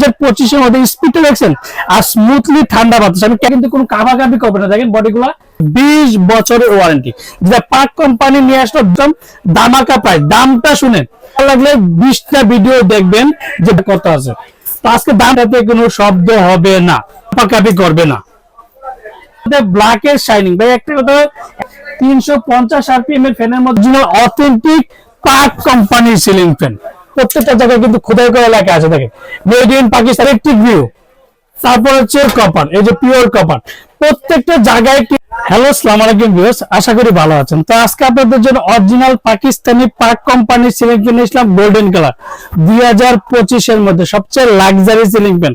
হাজার পঁচিশের মধ্যে স্পিডটা দেখছেন? আর স্মুথলি ঠান্ডা বাতাস। আমি কিন্তু কোনো কাভাকাভি করবে না। দেখেন বডিগুলা বিশ বছরের ওয়ারেন্টি যেটা পাক কোম্পানি নিয়ে আসলো, একদম দামাকা প্রাইস দামটা শুনেন। লাগলে বিশটা ভিডিও দেখবেন যে কত আছে। তো আজকে দামটাতে কোনো শব্দ হবে না। কাভাকাভি করবে না। ব্ল্যাক এর শাইনিং ভাই, একটা কথা, তিনশো পঞ্চাশ আরপিএম এর ফ্যানের মধ্যে অথেন্টিক পাক কোম্পানির সিলিং ফ্যান প্রত্যেকটা জায়গায় কিন্তু খোদাই করা লেখা আছে, দেখেন। মেড ইন পাকিস্তান একটি ভিউ তারপর হচ্ছে কপার এই যে পিওর কপার প্রত্যেকটা জায়গায় হ্যালো সালাম আলাইকুম ভিউয়ার্স আশা করি ভালো আছেন। তো আজকে আপনাদের জন্য অরিজিনাল পাকিস্তানি পার্ক কোম্পানির সিলিং ফ্যান নিয়েছিলাম গোল্ডেন কালার দুই পঁচিশের মধ্যে সবচেয়ে লাক্সারি সিলিং ফ্যান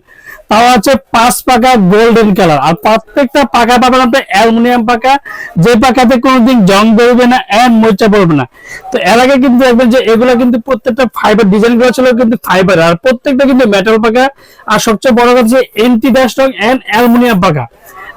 তাও আছে পাঁচ পাকা গোল্ডেন কালার আর প্রত্যেকটা পাকা পাবেন আপনার অ্যালুমিনিয়াম পাকা, যে পাকাতে কোনোদিন জং বেরোবে না এন্ড মরিচা পড়বে না। তো এর আগে কিন্তু দেখবেন যে এগুলো কিন্তু প্রত্যেকটা ফাইবার ডিজাইনগুলো ছিল কিন্তু ফাইবার আর প্রত্যেকটা কিন্তু মেটাল পাকা। আর সবচেয়ে বড় কথা যে এন্টি ডাস্টক এন্ড অ্যালুমিনিয়াম পাকা।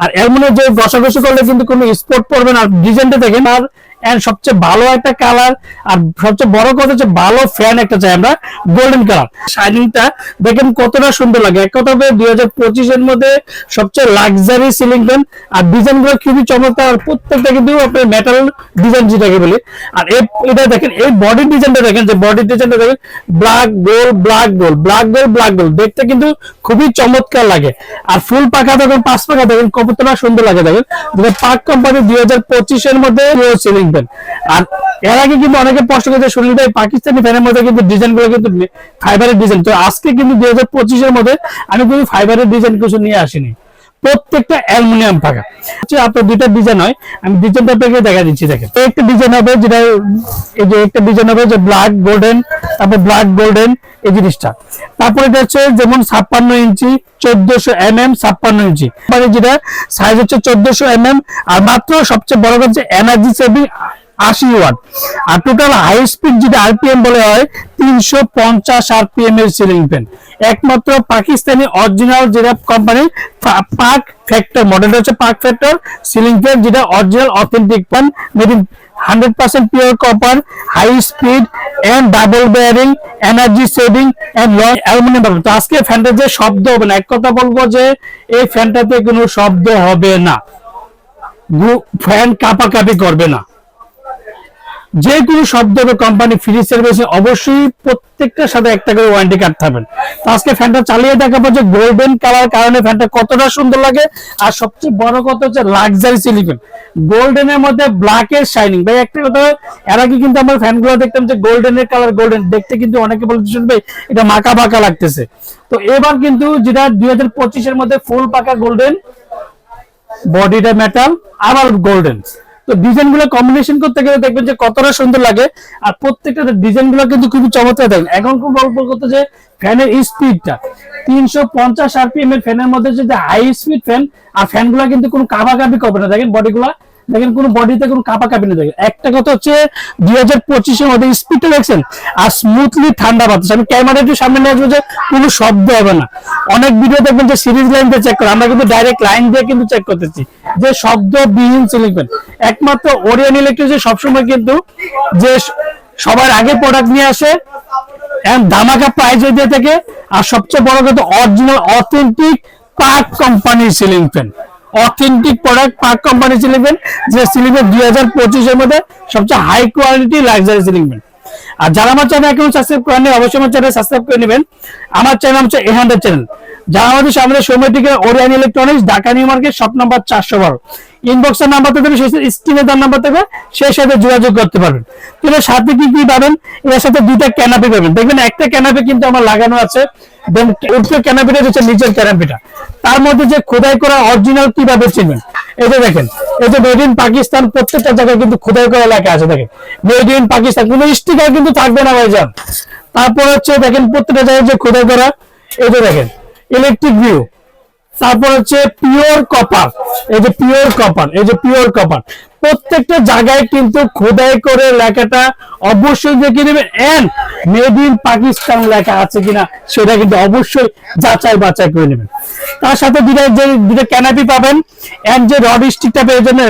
আর অ্যালুমিনিয়াম যে ঘষাঘষি করলে কিন্তু কোনো স্পট পড়বে না। আর ডিজাইনটা দেখেন, আর এন্ড সবচেয়ে ভালো একটা কালার আর সবচেয়ে বড় কথা হচ্ছে ভালো ফ্যান একটা চাই আমরা গোল্ডেন কালার শাইনিংটা দেখেন কতটা সুন্দর লাগে। এক কথা দুই হাজার পঁচিশের মধ্যে সবচেয়ে লাক্সারি সিলিং ফ্যান আর ডিজাইনগুলো খুবই চমৎকার প্রত্যেকটা কিন্তু আপনার মেটাল ডিজাইন যেটাকে বলি। আর এটা দেখেন, এই বডি ডিজাইনটা দেখেন, যে বডি ডিজাইনটা দেখেন black gold black gold black gold black gold দেখতে কিন্তু খুবই চমৎকার লাগে। আর ফুল পাখা দেখেন, পাঁচ পাখা দেখেন, কতটা সুন্দর লাগে দেখেন। পাক কোম্পানি দুই হাজার পঁচিশের মধ্যে সিলিং ফ্যান আর এর আগে কিন্তু অনেকে প্রশ্ন করতে শুনলি ভাই, পাকিস্তানি ফ্যানের মধ্যে কিন্তু ডিজাইনগুলো কিন্তু ফাইবারের ডিজাইন তো আজকে কিন্তু দুই হাজার পঁচিশের মধ্যে আমি কিন্তু ফাইবারের ডিজাইন কিছু নিয়ে আসিনি। প্রত্যেকটা অ্যালুমিনিয়াম পাকা। আপনার দুইটা ডিজাইন হয়, আমি ডিজাইনটা আপনাকে দেখা দিচ্ছি, দেখেন। একটা ডিজাইন হবে যেটা, এই যে একটা ডিজাইন হবে যে ব্ল্যাক গোল্ডেন তারপর ব্ল্যাক গোল্ডেন এই জিনিসটা। তারপরে হচ্ছে যেমন ছাপ্পান্ন ইঞ্চি, চোদ্দশো এম এম ছাপ্পান্ন ইঞ্চি। যেটা সাইজ হচ্ছে চোদ্দশো এম এম আর মাত্র সবচেয়ে বড় হচ্ছে এনার্জি সেভিং আশি ওয়াট। আর টোটাল হাই স্পিড আরপিএম বলে হয়, তিনশো পঞ্চাশ আরপিএম এর সিলিং ফ্যান একমাত্র পাকিস্তানি অরিজিনাল যেটা কোম্পানি পাক ফ্যাক্টর মডেলটা হচ্ছে পাক ফ্যাক্টর সিলিং ফ্যান যেটা original authentic fan made in hundred percent pure copper high speed double bearing energy saving and long aluminium তো আজকে ফ্যানটা যে শব্দ হবে না, এক কথা বলব যে এই ফ্যানটাতে কোনো শব্দ হবে না। ফ্যান কাপাকাপি করবে না। যে কোনো শব্দ কোম্পানি ফ্রি সার্ভিসে অবশ্যই প্রত্যেকটার সাথে একটা করে ওয়ারেন্টি কার্ড থাকবেন আজকে ফ্যানটা চালিয়ে দেখাবো যে গোল্ডেন কালার কারণে ফ্যানটা কতটা সুন্দর লাগে। আর সবচেয়ে বড় কথা হচ্ছে লাক্সারি সিলিকন গোল্ডেনের মধ্যে ব্ল্যাক এর শাইনিং ভাই, একটা কথা, এর আগে কিন্তু আমরা ফ্যানগুলো দেখতাম যে গোল্ডেনের কালার গোল্ডেন দেখতে কিন্তু অনেকে বলতে শুনবে এটা মাকা বাঁকা লাগতেছে। তো এবার কিন্তু যেটা দুই হাজার পঁচিশের মধ্যে ফুল পাকা গোল্ডেন বডিটা মেটাল আবার গোল্ডেন তো ডিজাইনগুলো কম্বিনেশন করতে গেলে দেখবেন যে কতটা সুন্দর লাগে। আর প্রত্যেকটা ডিজাইনগুলো কিন্তু খুবই চমৎকার দেখেন। এখন খুব গল্প করতে যে ফ্যানের স্পিডটা তিনশো পঞ্চাশ আরপিএম এর ফ্যানের মধ্যে যে হাই স্পিড ফ্যান আর ফ্যানগুলা কিন্তু কোনো কাবাকাবি করবে না। দেখেন বডি গুলা দেখেন কোনো বডিতে কোনো কাপা কাপি নেই, দেখেন। একটা কথা হচ্ছে, দুই হাজার পঁচিশের মধ্যে স্পিডটা দেখছেন, আর স্মুথলি ঠান্ডা বাতাস। আমি ক্যামেরা একটু সামনে নিয়ে আসব যে কোনো শব্দ হবে না। অনেক ভিডিও দেখবেন যে সিরিজ লাইন দিয়ে চেক করে, আমরা কিন্তু ডাইরেক্ট লাইন দিয়ে কিন্তু চেক করতেছি। যে শব্দ বিহীন ফ্যান একমাত্র ওরিয়ন ইলেকট্রিক সবসময় কিন্তু যে সবার আগে প্রোডাক্ট নিয়ে আসে ধামাকা প্রাইস দিয়ে থাকে। আর সবচেয়ে বড় কথা অরিজিনাল অথেন্টিক পাক কোম্পানির ceiling fan authentic product park company ceiling fan যে সিলিং ফ্যান দুই হাজার পঁচিশের মধ্যে সবচেয়ে high quality luxury ceiling fan আর যারা আমার চ্যানেল এখন সাবস্ক্রাইব করেন অবশ্যই আমার চ্যানেল সাবস্ক্রাইব করে নেবেন। আমার চ্যানেল হচ্ছে এহান্ডার চ্যানেল যারা আমাদের সামনে সময় থেকে Orion electronics Dhaka New Market shop number চারশো বারো। ইনবক্সের নাম্বার থেকে স্ক্রিনে তার নাম্বার থেকে সেই সাথে যোগাযোগ করতে পারবেন। কিন্তু সাথে কি কি পাবেন? এর সাথে দুইটা ক্যানাপি পাবেন। দেখবেন একটা ক্যানাপি কিন্তু আমার লাগানো আছে দেন উপরে ক্যানাপিটা হচ্ছে নিচের ক্যানাপিটা তার মধ্যে যে খোদাই করা অরিজিনাল কীভাবে চিনবেন? এই যে দেখেন, এই যে মেড ইন পাকিস্তান প্রত্যেকটা জায়গায় কিন্তু খোদাই করা লেখা আছে, দেখেন। মেড ইন পাকিস্তান কোনো স্টিকার কিন্তু থাকবে না, ভাইজান। তারপর হচ্ছে দেখেন প্রত্যেকটা জায়গায় যে খোদাই করা, এই যে দেখেন ইলেকট্রিক ভিউ তারপর হচ্ছে পিওর কপার এই যে পিওর কপার এই যে পিওর কপার প্রত্যেকটা জায়গায় কিন্তু খোদাই করে লেখাটা অবশ্যই দেখে নেবেন এন্ড মেড ইন পাকিস্তান লেখা আছে কিনা সেটা কিন্তু অবশ্যই যাচাই বাছাই করে নেবেন। তার সাথে দুটা যে দুটো ক্যানাপি পাবেন এন্ড যে রড স্টিকটা পেয়ে যাবেন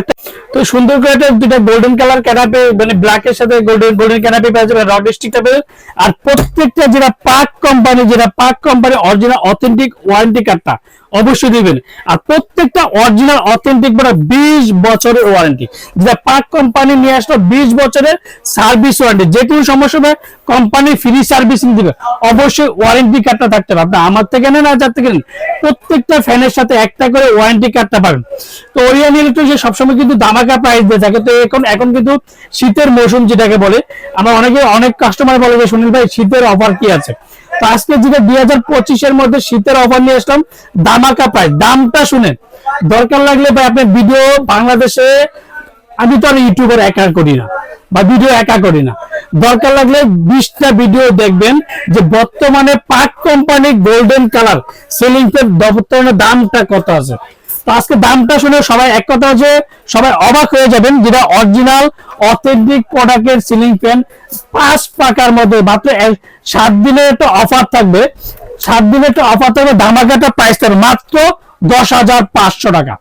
তো সুন্দর করে একটা দুটা গোল্ডেন কালার ক্যানাপি মানে ব্ল্যাক এর সাথে গোল্ডেন গোল্ডেন ক্যানাপি পেয়ে যাবেন রড স্টিকটা পেয়ে। আর প্রত্যেকটা যেটা পাক কোম্পানি যেটা পাক কোম্পানি অরিজিনাল অথেন্টিক ওয়ারেন্টি কার্ডটা অবশ্যই দিবেন। আর প্রত্যেকটা অরিজিনাল অথেন্টিক মানে বিশ বছরের ওয়ারেন্টি যেটা পাক কোম্পানি নিয়ে আসলো বিশ বছরের সার্ভিস ওয়ারেন্টি যে কোনো সমস্যা হবে কোম্পানি ফ্রি সার্ভিসিং দিবে। অবশ্যই ওয়ারেন্টি কার্ডটা থাকতে হবে। আপনি আমার থেকে নেন আর যার থেকে নেন, প্রত্যেকটা ফ্যানের সাথে একটা করে ওয়ারেন্টি কার্ডটা পাবেন। তো ওরিয়ান ইলেকট্রিক সবসময় কিন্তু দামাকা প্রাইস দিয়ে থাকে, তো এখন এখন কিন্তু শীতের মৌসুম যেটাকে বলে, আমরা অনেকে অনেক কাস্টমার বলে যে, সুনীল ভাই, শীতের অফার কি আছে? তো আজকে যেটা দুই হাজার পঁচিশের মধ্যে শীতের অফার নিয়ে আসলাম দামাকা প্রাইস দামটা শুনেন। দরকার লাগলে ভাই, আপনি ভিডিও বাংলাদেশে আমি তো আর ইউটিউবার একা করি না, বা ভিডিও একা করি না। দরকার লাগলে বিশটা ভিডিও দেখবেন যে বর্তমানে Pak company golden colour ceiling fan বর্তমানে দামটা কত আছে। তো আজকে দামটা শুনে সবাই এক কথা হচ্ছে সবাই অবাক হয়ে যাবেন যেটা অরিজিনাল অথেন্টিক প্রোডাক্টের সিলিং ফ্যান পাঁচ পাকার মধ্যে মাত্র সাত দিনের একটা অফার থাকবে। সাত দিনের একটা অফার থাকবে, ধামাকাটা প্রাইস মাত্র দশ হাজার পাঁচশো টাকা।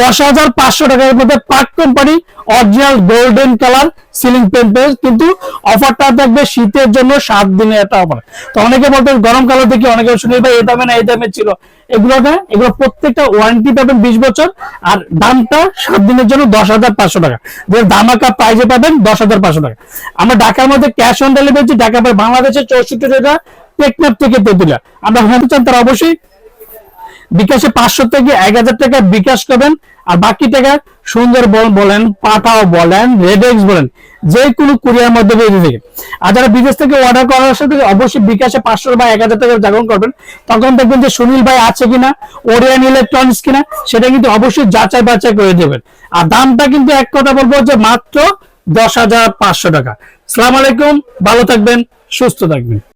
দশ হাজার পাঁচশো টাকার মধ্যে Pak company, original golden colour ceiling fan পেয়ে, কিন্তু অফারটা থাকবে শীতের জন্য সাত দিনের একটা অফার। তো অনেকে বলতে গরম কালো দেখি অনেকে শুনি, ভাই, এই দামে না, এই দামে ছিল। এগুলো এগুলো প্রত্যেকটা ওয়ারেন্টি পাবেন বিশ বছর, আর দামটা সাত দিনের জন্য দশ হাজার পাঁচশো টাকা। যে দামাকা প্রাইজে পাবেন দশ হাজার পাঁচশো টাকা। আমরা ঢাকার মধ্যে ক্যাশ অন ডেলিভারি ঢাকা পাই বাংলাদেশের চৌষট্টি টাকা টেকনাপ থেকে তেতুলিয়া। আমরা হতে চান তারা অবশ্যই বিকাশে পাঁচশো থেকে এক হাজার টাকা বিকাশ করবেন। আর বাকি টাকা সুন্দরবন বলেন, পাঠাও বলেন রেডেক্স বলেন যে কোনো কুরিয়ার মধ্যে বেরিয়ে থেকে আর যারা বিদেশ থেকে অর্ডার করার সাথে অবশ্যই বিকাশে পাঁচশো বা এক হাজার টাকা জাগরণ করবেন। তখন দেখবেন যে সুনীল ভাই আছে কিনা ওরিয়ান ইলেকট্রনিক্স কিনা, সেটা কিন্তু অবশ্যই যাচাই বাছাই করে দেবেন। আর দামটা কিন্তু এক কথা বলব যে মাত্র দশ হাজার পাঁচশো টাকা। সালাম আলাইকুম, ভালো থাকবেন, সুস্থ থাকবেন।